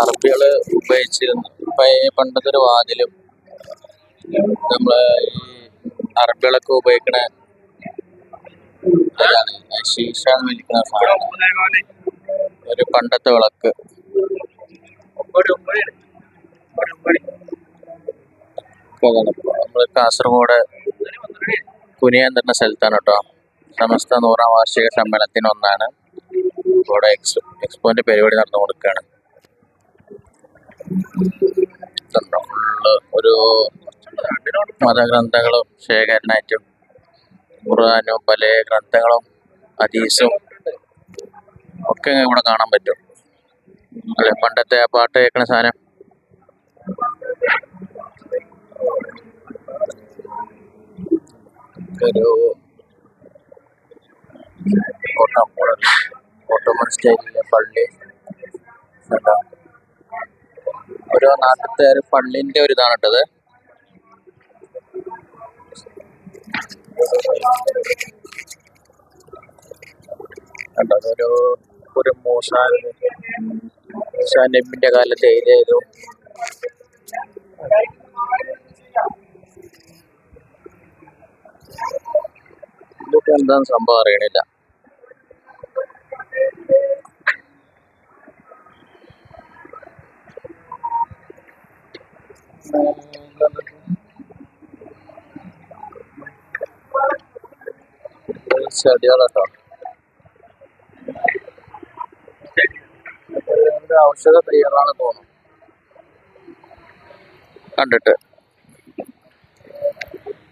അറബികൾ ഉപയോഗിച്ചിരുന്നു. പഴയ പണ്ടത്തെ ഒരു വാതിലും നമ്മൾ ഈ അറബികളൊക്കെ ഉപയോഗിക്കണ അതാണ് ശീഷ വിളിക്കുന്ന സാധനം. ഒരു പണ്ടത്തെ വിളക്ക്. നമ്മൾ കാസർഗോഡ് കുനിയാൻ തന്നെ സ്ഥലത്താണ് കേട്ടോ. സമസ്ത നൂറാം വാർഷിക സമ്മേളനത്തിന് ഒന്നാണ് ഇവിടെ എക്സ് എക്സ്പോന്റെ പരിപാടി നടന്നു കൊടുക്കുകയാണ് ഒരു മതഗ്രന്ഥങ്ങളും ശേഖരനായിട്ടും ഖുർആാനും പല ഗ്രന്ഥങ്ങളും ഹദീസും ഒക്കെ ഇവിടെ കാണാൻ പറ്റും. അല്ലെ? പണ്ടത്തെ ആ പാട്ട് കേൾക്കുന്ന സാധനം. ഒരു ഓട്ടോമോഡൽ ഓട്ടോമൻ സ്റ്റൈലിലെ പള്ളി? ഓരോ നാട്ടിലത്തെ ഒരു പള്ളിന്റെ ഒരു ഇതാണ് കണ്ടോ? അതൊരു ഒരു മൂസ മൂസാ നബിന്റെ കാലത്ത് എഴുതിയതും. ഇതൊക്കെ എന്താന്ന് സംഭവം അറിയണില്ല. ചെടികളട്ടോ ഔഷധ തൈകളാണ് തോന്നുന്നു. കണ്ടിട്ട്.